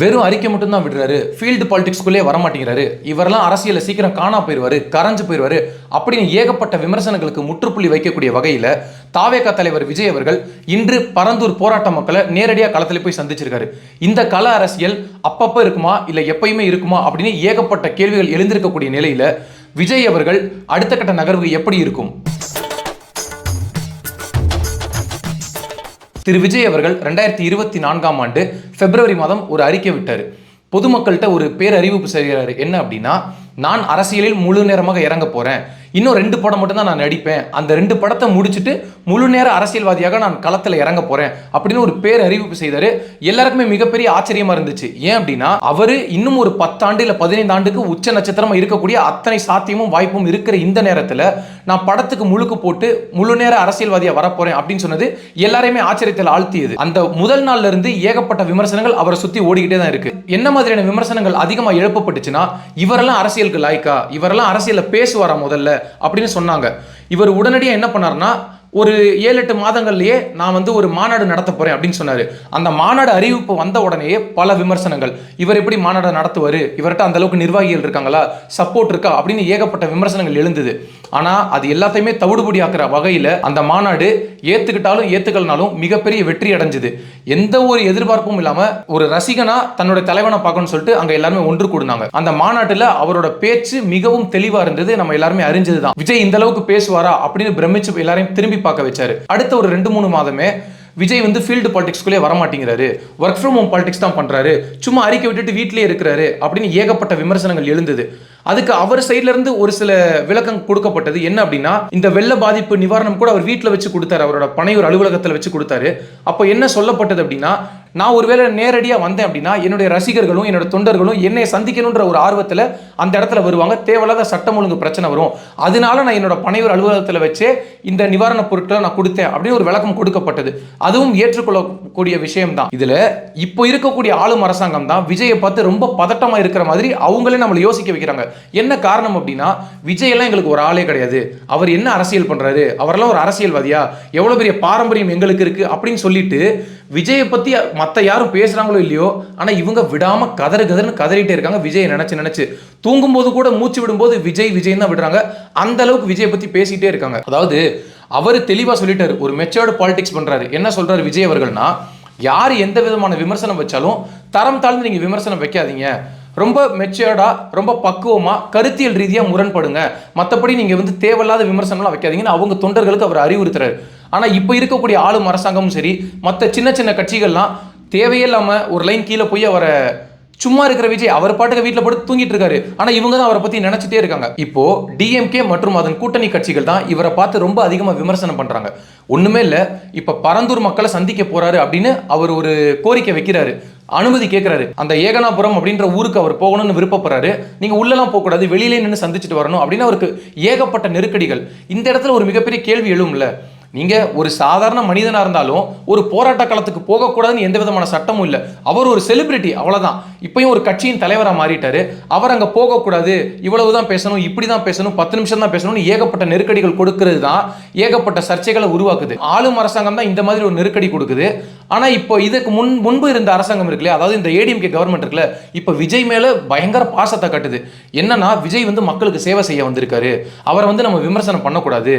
வெறும் அறிக்கை மட்டும்தான் விடுறாரு. ஃபீல்டு பாலிடிக்ஸ்குள்ளே வரமாட்டேங்கிறாரு. இவரெல்லாம் அரசியலில் சீக்கிரம் காணா போயிடுவாரு கரைஞ்சு போயிடுவாரு அப்படின்னு ஏகப்பட்ட விமர்சனங்களுக்கு முற்றுப்புள்ளி வைக்கக்கூடிய வகையில் தாவேகா தலைவர் விஜய் அவர்கள் இன்று பரந்தூர் போராட்ட மக்களை நேரடியாக களத்தில் போய் சந்திச்சிருக்காரு. இந்த கள அரசியல் அப்பப்போ இருக்குமா இல்லை எப்பயுமே இருக்குமா அப்படின்னு ஏகப்பட்ட கேள்விகள் எழுந்திருக்கக்கூடிய நிலையில் விஜய் அவர்கள் அடுத்த கட்ட நகர்வு எப்படி இருக்கும்? திரு விஜய் அவர்கள் ரெண்டாயிரத்தி இருபத்தி நான்காம் ஆண்டு பிப்ரவரி மாதம் ஒரு அறிக்கை விட்டார். பொதுமக்கள்கிட்ட ஒரு பேரறிவிப்பு செய்கிறார். என்ன அப்படின்னா நான் அரசியலில் முழு நேரமாக இறங்க போகிறேன் இன்னும் ரெண்டு படம் மட்டும்தான் நான் நடிப்பேன். அந்த ரெண்டு படத்தை முடிச்சுட்டு முழு நேர அரசியல்வாதியாக நான் களத்தில் இறங்க போகிறேன் அப்படின்னு ஒரு பேர் அறிவிப்பு செய்தார். எல்லாருக்குமே மிகப்பெரிய ஆச்சரியமா இருந்துச்சு. ஏன் அப்படின்னா அவர் இன்னும் ஒரு பத்தாண்டு இல்லை பதினைந்து ஆண்டுக்கு உச்ச நட்சத்திரமா இருக்கக்கூடிய அத்தனை சாத்தியமும் வாய்ப்பும் இருக்கிற இந்த நேரத்தில் நான் படத்துக்கு முழுக்கு போட்டு முழு நேர அரசியல்வாதியாக வரப்போறேன் அப்படின்னு சொன்னது எல்லாரையுமே ஆச்சரியத்தில் ஆழ்த்தியது. அந்த முதல் நாள்ல இருந்து ஏகப்பட்ட விமர்சனங்கள் அவரை சுத்தி ஓடிக்கிட்டே தான் இருக்கு. என்ன மாதிரியான விமர்சனங்கள் அதிகமா எழுப்பப்பட்டுச்சுன்னா இவரெல்லாம் அரசியல் அரசியலுக்கு லாய்க்கா? இவரெல்லாம் அரசியலில் பேசுவாரா முதல்ல? அப்படின்னு சொன்னாங்க. இவர் உடனடியாக என்ன பண்ணார்னா ஒரு ஏழு எட்டு மாதங்கள்லயே நான் வந்து ஒரு மாநாடு நடத்த போறேன் அப்படின்னு சொன்னாரு. அந்த மாநாடு அறிவிப்பு வந்த உடனேயே பல விமர்சனங்கள். இவர் எப்படி மாநாடு நடத்துவாரு? இவர்கிட்ட அந்த அளவுக்கு நிர்வாகிகள் இருக்காங்களா? சப்போர்ட் இருக்கா? அப்படின்னு ஏகப்பட்ட விமர்சனங்கள் எழுந்தது. ஆனால் அது எல்லாத்தையுமே தவிடுபடி ஆக்கிற வகையில் அந்த மாநாடு ஏற்றுக்கிட்டாலும் ஏற்றுக்கலனாலும் மிகப்பெரிய வெற்றி அடைஞ்சது. எந்த ஒரு எதிர்பார்ப்பும் இல்லாமல் ஒரு ரசிகனா தன்னோட தலைவனை பார்க்கணும்னு சொல்லிட்டு அங்கே எல்லாருமே ஒன்று கூடுனாங்க. அந்த மாநாட்டில் அவரோட பேச்சு மிகவும் தெளிவாக இருந்தது. நம்ம எல்லாருமே அறிஞ்சது தான் விஜய் இந்த அளவுக்கு பேசுவாரா அப்படின்னு பிரமிச்சு எல்லாரையும் திரும்பி பார்க்க வச்சாரு. அடுத்த ஒரு ரெண்டு மூணு மாதமே விஜய் வந்து ஃபீல்டு பாலிடிக்ஸ்குள்ளே வரமாட்டேங்கிறாரு. ஒர்க் ஃப்ரம் ஹோம் பாலிடிக்ஸ் தான் பண்ணுறாரு சும்மா அறிக்கை விட்டுட்டு வீட்டிலே இருக்கிறாரு அப்படின்னு ஏகப்பட்ட விமர்சனங்கள் எழுந்தது. அதுக்கு அவர் சைட்ல இருந்து ஒரு சில விளக்கம் கொடுக்கப்பட்டது. என்ன அப்படின்னா இந்த வெள்ள பாதிப்பு நிவாரணம் கூட அவர் வீட்டில் வச்சு கொடுத்தாரு. அவரோட பனையூர் அலுவலகத்தில் வச்சு கொடுத்தாரு. அப்போ என்ன சொல்லப்பட்டது அப்படின்னா நான் ஒருவேளை நேரடியாக வந்தேன் அப்படின்னா என்னுடைய ரசிகர்களும் என்னோட தொண்டர்களும் என்னை சந்திக்கணுன்ற ஒரு ஆர்வத்தில் அந்த இடத்துல வருவாங்க. தேவையில்லாத சட்டம் ஒழுங்கு பிரச்சனை வரும். அதனால நான் என்னோட பனையூர் அலுவலகத்தில் வச்சே இந்த நிவாரணப் பொருட்களை நான் கொடுத்தேன் அப்படின்னு ஒரு விளக்கம் கொடுக்கப்பட்டது. அதுவும் ஏற்றுக்கொள்ளக்கூடிய விஷயம் தான் இதில் இப்போ இருக்கக்கூடிய ஆளும் அரசாங்கம் தான் விஜயை பார்த்து ரொம்ப பதட்டமாக இருக்கிற மாதிரி அவங்களே நம்மளை யோசிக்க வைக்கிறாங்க. என்ன காரணம் அப்படின்னா விஜய் எல்லாம் எங்களுக்கு ஒரு ஆளே கிடையாது. அவர் என்ன அரசியல் பண்ணுறாரு அவரெல்லாம் ஒரு அரசியல்வாதியா? எவ்வளோ பெரிய பாரம்பரியம் எங்களுக்கு இருக்குது அப்படின்னு சொல்லிட்டு விஜயை பற்றி மற்ற யாரும் பேசுகிறாங்களோ இல்லையோ ஆனால் இவங்க விடாமல் கதறு கதறுன்னு கதறிட்டே இருக்காங்க விஜயை நினச்சி நினச்சி. தூங்கும்போது கூட மூச்சு விடும்போது விஜய் விஜய் தான் விடுறாங்க. அந்த அளவுக்கு விஜயை பற்றி பேசிகிட்டே இருக்காங்க. அதாவது அவர் தெளிவாக சொல்லிட்டாரு ஒரு மெச்சோர்டு பாலிடிக்ஸ் பண்ணுறாரு என்ன சொல்கிறார் விஜய் அவர்கள்னா யார் எந்த விதமான விமர்சனம் வச்சாலும் தரம் தாழ்ந்து நீங்கள் விமர்சனம் வைக்காதீங்க. ரொம்ப மெச்சோர்டா ரொம்ப பக்குவமா கருத்தியல் ரீதியாக முரண்படுங்க. மற்றபடி நீங்க வந்து தேவையில்லாத விமர்சனம்லாம் வைக்காதீங்கன்னு அவங்க தொண்டர்களுக்கு அவர் அறிவுறுத்துறாரு. ஆனால் இப்போ இருக்கக்கூடிய ஆளும் அரசாங்கமும் சரி மற்ற சின்ன சின்ன கட்சிகள்லாம் தேவையில்லாமல் ஒரு லைன் கீழே போய் அவரை சும்மா இருக்கிற விஜய் அவர் பாட்டுக்கு வீட்டில் போட்டு தூங்கிட்டு இருக்காரு. ஆனால் இவங்க தான் அவரை பற்றி நினச்சிட்டே இருக்காங்க. இப்போ டிஎம்கே மற்றும் அதன் கூட்டணி கட்சிகள் தான் இவரை பார்த்து ரொம்ப அதிகமாக விமர்சனம் பண்ணுறாங்க ஒன்றுமே இல்லை இப்போ பரந்தூர் மக்களை சந்திக்க போறாரு அப்படின்னு அவர் ஒரு கோரிக்கை வைக்கிறாரு. அனுமதி கேட்கிறாரு அந்த ஏகனாபுரம் அப்படின்ற ஊருக்கு அவர் போகணும்னு விருப்பப்படுறாரு. நீங்க உள்ளலாம் போகக்கூடாது வெளியிலே நின்று சந்திச்சுட்டு வரணும் அப்படின்னு அவருக்கு ஏகப்பட்ட நெருக்கடிகள். இந்த இடத்துல ஒரு மிகப்பெரிய கேள்வி எழும்ல நீங்க ஒரு சாதாரண மனிதனா இருந்தாலும் ஒரு போராட்ட காலத்துக்கு போகக்கூடாதுன்னு எந்த விதமான சட்டமும் இல்லை. அவர் ஒரு செலிபிரிட்டி அவ்வளவுதான். இப்பயும் ஒரு கட்சியின் தலைவராக மாறிட்டாரு. அவர் அங்க போகக்கூடாது இவ்வளவுதான் பேசணும் இப்படி தான் பேசணும் பத்து நிமிஷம் தான் பேசணும்னு ஏகப்பட்ட நெருக்கடிகள் கொடுக்கிறது தான் ஏகப்பட்ட சர்ச்சைகளை உருவாக்குது. ஆளும் அரசாங்கம் தான் இந்த மாதிரி ஒரு நெருக்கடி கொடுக்குது. ஆனால் இப்போ இதுக்கு முன் முன்பு இருந்த அரசாங்கம் இருக்குல்ல அதாவது இந்த ஏடிஎம்கே கவர்மெண்ட் இருக்குல்ல இப்போ விஜய் மேலே பயங்கர பாசத்தை கட்டுது. என்னன்னா விஜய் வந்து மக்களுக்கு சேவை செய்ய வந்திருக்காரு. அவரை வந்து நம்ம விமர்சனம் பண்ணக்கூடாது.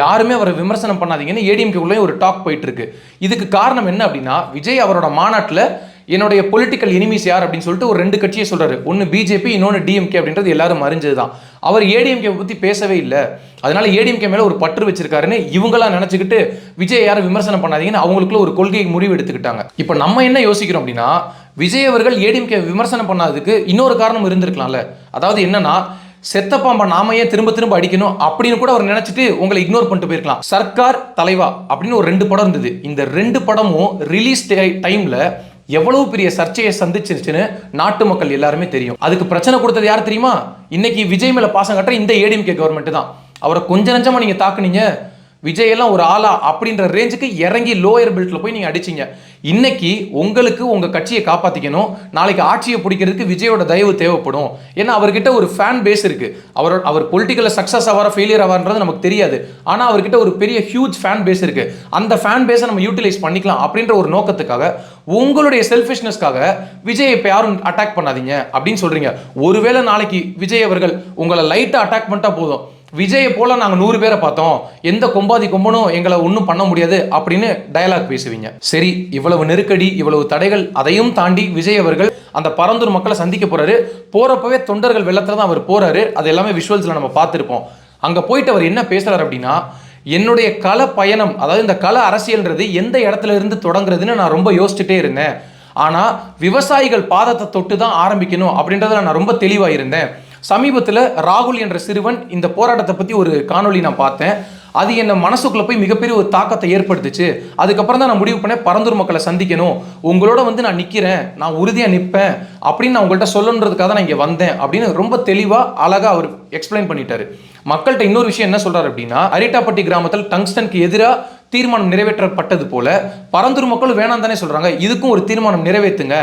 யாருமே அவரை விமர்சனம் பண்ணாதீங்கன்னு ஏடிஎம்கே உள்ளே ஒரு டாக் போயிட்டு இருக்கு. இதுக்கு காரணம் என்ன அப்படின்னா விஜய் அவரோட மாநாட்டில் என்னுடைய பொலிட்டிக்கல் எனிமீஸ் யார் அப்படின்னு சொல்லிட்டு ஒரு ரெண்டு கட்சியை சொல்கிறாரு ஒன்று பிஜேபி இன்னொன்று டிஎம்கே அப்படின்றது எல்லாரும் அறிஞ்சது தான் அவர் ஏடிஎம்கே பற்றி பேசவே இல்லை. அதனால ஏடிஎம்கே மேலே ஒரு பற்று வச்சிருக்காருன்னு இவங்களாம் நினச்சிக்கிட்டு விஜய் யாரும் விமர்சனம் பண்ணாதீங்கன்னு அவங்களுக்குள்ள ஒரு கொள்கை முடிவு எடுத்துக்கிட்டாங்க. இப்போ நம்ம என்ன யோசிக்கிறோம் அப்படின்னா விஜய் அவர்கள் ஏடிஎம்கே விமர்சனம் பண்ணாததுக்கு இன்னொரு காரணம் இருந்திருக்கலாம்ல. அதாவது என்னன்னா செத்த பாம்பை நாம ஏன் திரும்ப திரும்ப அடிக்கணும் அப்படின்னு கூட அவர் நினைச்சிட்டு உங்களை இக்னோர் பண்ணிட்டு போயிருக்கலாம். சர்க்கார் தலைவா அப்படின்னு ஒரு ரெண்டு படம் இருந்தது. இந்த ரெண்டு படமும் ரிலீஸ் டைம்ல எவ்வளவு பெரிய சர்ச்சையை சந்திச்சிருச்சுன்னு நாட்டு மக்கள் எல்லாருமே தெரியும். அதுக்கு பிரச்சனை கொடுத்தது யார் தெரியுமா? இன்னைக்கு விஜய் மேல பாசம் கட்டுற இந்த ஏடிஎம்கே கவர்மெண்ட் தான். அவரை கொஞ்ச நஞ்சமா நீங்க தாக்குனீங்க. விஜய் எல்லாம் ஒரு ஆளா அப்படின்ற ரேஞ்சுக்கு இறங்கி லோயர் பெல்ட்ல போய் நீங்க அடிச்சீங்க. இன்னைக்கு உங்களுக்கு உங்க கட்சியை காப்பாத்திக்கணும். நாளைக்கு ஆட்சியை பிடிக்கிறதுக்கு விஜயோட தயவு தேவைப்படும். ஏன்னா அவர்கிட்ட ஒரு ஃபேன் பேஸ் இருக்கு. அவர் அவர் பொலிட்டிக்கல சக்சஸ் ஆவார ஃபெயிலியர் ஆவார்ன்றது நமக்கு தெரியாது. ஆனா அவர்கிட்ட ஒரு பெரிய ஹியூஜ் ஃபேன் பேஸ் இருக்கு. அந்த ஃபேன் பேஸை நம்ம யூட்டிலைஸ் பண்ணிக்கலாம் அப்படின்ற ஒரு நோக்கத்துக்காக உங்களுடைய செல்ஃபிஷ்னஸ்க்காக விஜய் இப்ப யாரும் அட்டாக் பண்ணாதீங்க அப்படின்னு சொல்றீங்க. ஒருவேளை நாளைக்கு விஜய் அவர்கள் உங்களை லைட்டா அட்டாக் பண்ணிட்டா போதும். விஜயை போல நாங்கள் நூறு பேரை பார்த்தோம். எந்த கொம்பாதி கொம்பனும் எங்களை ஒன்றும் பண்ண முடியாது அப்படின்னு டயலாக் பேசுவீங்க. சரி இவ்வளவு நெருக்கடி இவ்வளவு தடைகள் அதையும் தாண்டி விஜய் அவர்கள் அந்த பரந்தூர் மக்களை சந்திக்க போறாரு. போறப்பவே தொண்டர்கள் வெள்ளத்துல தான் அவர் போறாரு. அது எல்லாமே விஷுவல்ஸ்ல நம்ம பார்த்துருப்போம். அங்க போயிட்டு அவர் என்ன பேசுறாரு அப்படின்னா என்னுடைய கல பயணம் அதாவது இந்த கல அரசியல்ன்றது எந்த இடத்துல இருந்து தொடங்குறதுன்னு நான் ரொம்ப யோசிச்சுட்டே இருந்தேன். ஆனா விவசாயிகள் பாதத்தை தொட்டு தான் ஆரம்பிக்கணும் அப்படின்றதுல நான் ரொம்ப தெளிவாக இருந்தேன். சமீபத்தில் ராகுல் என்ற சிறுவன் இந்த போராட்டத்தை பற்றி ஒரு காணொளி நான் பார்த்தேன். அது என்ன மனசுக்குள்ளே போய் மிகப்பெரிய ஒரு தாக்கத்தை ஏற்படுத்துச்சு. அதுக்கப்புறம் தான் நான் முடிவு பண்ணேன் பரந்தூர் மக்களை சந்திக்கணும். உங்களோட வந்து நான் நிற்கிறேன் நான் உறுதியாக நிற்பேன் அப்படின்னு நான் உங்கள்கிட்ட சொல்லணுன்றதுக்காக தான் நான் இங்கே வந்தேன் அப்படின்னு ரொம்ப தெளிவாக அழகாக அவர் எக்ஸ்பிளைன் பண்ணிட்டாரு. மக்கள்கிட்ட இன்னொரு விஷயம் என்ன சொல்கிறார் அப்படின்னா அரிட்டாப்பட்டி கிராமத்தில் டங்ஸ்டனுக்கு எதிராக தீர்மானம் நிறைவேற்றப்பட்டது போல பரந்தூர் மக்களும் வேணாம் தானே சொல்கிறாங்க இதுக்கும் ஒரு தீர்மானம் நிறைவேற்றுங்க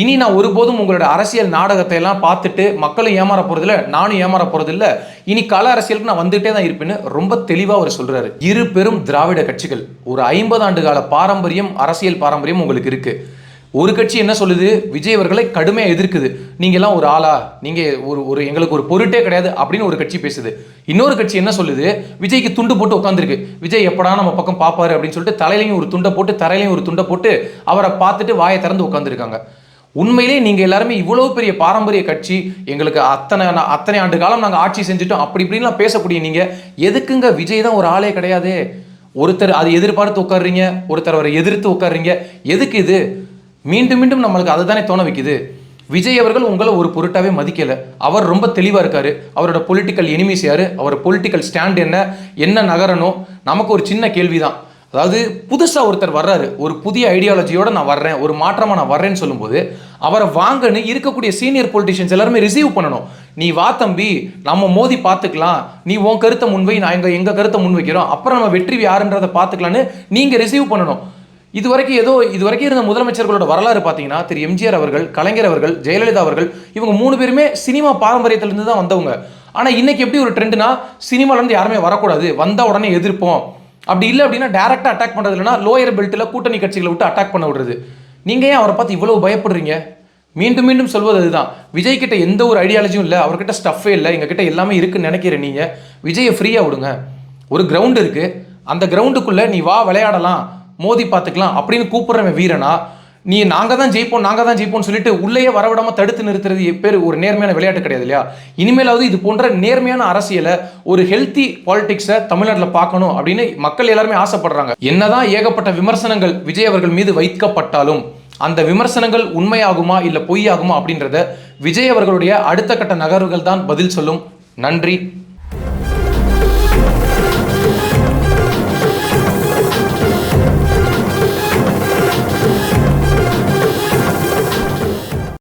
இனி நான் ஒருபோதும் உங்களோட அரசியல் நாடகத்தை எல்லாம் பார்த்துட்டு மக்களும் ஏமாற போறதில்ல நானும் ஏமாற போறதில்ல. இனி கள அரசியலுக்கு நான் வந்துட்டே தான் இருப்பேன்னு ரொம்ப தெளிவா அவர் சொல்றாரு. இரு பெரும் திராவிட கட்சிகள் ஒரு ஐம்பது ஆண்டு கால பாரம்பரியம் அரசியல் பாரம்பரியம் உங்களுக்கு இருக்கு. ஒரு கட்சி என்ன சொல்லுது? விஜய் அவர்களை கடுமையாக எதிர்க்குது. நீங்கெல்லாம் ஒரு ஆளா? நீங்க ஒரு ஒரு எங்களுக்கு ஒரு பொருட்டே கிடையாது அப்படின்னு ஒரு கட்சி பேசுது. இன்னொரு கட்சி என்ன சொல்லுது? விஜய்க்கு துண்டு போட்டு உட்காந்துருக்கு விஜய் எப்படா நம்ம பக்கம் பார்ப்பாரு அப்படின்னு சொல்லிட்டு தலையிலையும் ஒரு துண்டை போட்டு தரையிலையும் ஒரு துண்டை போட்டு அவரை பார்த்துட்டு வாயை திறந்து உட்காந்துருக்காங்க உண்மையிலே நீங்கள் எல்லாருமே இவ்வளவு பெரிய பாரம்பரிய கட்சி எங்களுக்கு அத்தனை அத்தனை ஆண்டு காலம் நாங்கள் ஆட்சி செஞ்சுட்டோம். அப்படி இப்படின்லாம் பேசக்கூடிய நீங்கள் எதுக்குங்க விஜய் தான் ஒரு ஆளே கிடையாது? ஒருத்தர் அதை எதிர்பார்த்து உட்கார்றீங்க ஒருத்தர் அவரை எதிர்த்து உட்காடுறீங்க எதுக்கு இது? மீண்டும் மீண்டும் நம்மளுக்கு அதை தானே தோண வைக்குது. விஜய் அவர்கள் உங்களை ஒரு பொருட்டாவே மதிக்கலை. அவர் ரொம்ப தெளிவாக இருக்காரு. அவரோட பொலிட்டிக்கல் எனிமிஸ் யார்? அவர் பொலிட்டிக்கல் ஸ்டாண்ட் என்ன? என்ன நகரணும்? நமக்கு ஒரு சின்ன கேள்விதான். அதாவது புதுசாக ஒருத்தர் வர்றாரு. ஒரு புதிய ஐடியாலஜியோட நான் வர்றேன் ஒரு மாற்றமாக நான் வர்றேன்னு சொல்லும்போது அவரை வாங்கன்னு இருக்கக்கூடிய சீனியர் பொலிட்டிஷியன்ஸ் எல்லாருமே ரிசீவ் பண்ணணும். நீ வா தம்பி நம்ம மோதி பார்த்துக்கலாம். நீ உன் கருத்தை முன்வை நான் எங்கள் எங்கள் கருத்தை முன்வைக்கிறோம். அப்புறம் நம்ம வெற்றி யாருன்றதை பார்த்துக்கலான்னு நீங்கள் ரிசீவ் பண்ணணும். இது வரைக்கும் ஏதோ இது வரைக்கும் இருந்த முதலமைச்சர்களோட வரலாறு பார்த்தீங்கன்னா திரு எம்ஜிஆர் அவர்கள் கலைஞர் அவர்கள் ஜெயலலிதா அவர்கள் இவங்க மூணு பேருமே சினிமா பாரம்பரியத்திலிருந்து தான் வந்தவங்க. ஆனால் இன்னைக்கு எப்படி ஒரு ட்ரெண்டுனா சினிமாலேருந்து யாருமே வரக்கூடாது. வந்தால் உடனே எதிர்ப்போம். அப்படி இல்லை அப்படின்னா டேரெக்டாக அட்டாக் பண்ணுறது இல்லைனா லோயர் பெல்ட்டில் கூட்டணி கட்சிகளை விட்டு அட்டாக் பண்ண விடுறது. நீங்கள் ஏன் அவரை பார்த்து இவ்வளோ பயப்படுறீங்க? மீண்டும் மீண்டும் சொல்வது அதுதான். விஜய் கிட்ட எந்த ஒரு ஐடியாலஜியும் இல்லை. அவர்கிட்ட ஸ்டஃபே இல்லை. எங்ககிட்ட எல்லாமே இருக்குன்னு நினைக்கிறேன் நீங்கள் விஜயை ஃப்ரீயாக விடுங்க. ஒரு கிரவுண்டு இருக்குது அந்த கிரவுண்டுக்குள்ளே நீ வா விளையாடலாம். மோதி பார்த்துக்கலாம் அப்படின்னு கூப்பிட்றவன் வீரனா? நீ நாங்கள் தான் ஜெயிப்போம் நாங்கள் தான் ஜெயிப்போம்னு சொல்லிட்டு உள்ளேயே வரவிடாம தடுத்து நிறுத்துறது பேர் ஒரு நேர்மையான விளையாட்டு கிடையாது இல்லையா? இனிமேலாவது இது போன்ற நேர்மையான அரசியலை ஒரு ஹெல்த்தி பாலிடிக்ஸை தமிழ்நாட்டில் பார்க்கணும் அப்படின்னு மக்கள் எல்லாருமே ஆசைப்படுறாங்க. என்னதான் ஏகப்பட்ட விமர்சனங்கள் விஜய் அவர்கள் மீது வைக்கப்பட்டாலும் அந்த விமர்சனங்கள் உண்மையாகுமா இல்லை பொய்யாகுமா அப்படின்றத விஜய் அவர்களுடைய அடுத்த கட்ட நகர்வுகள் தான் பதில் சொல்லும். நன்றி.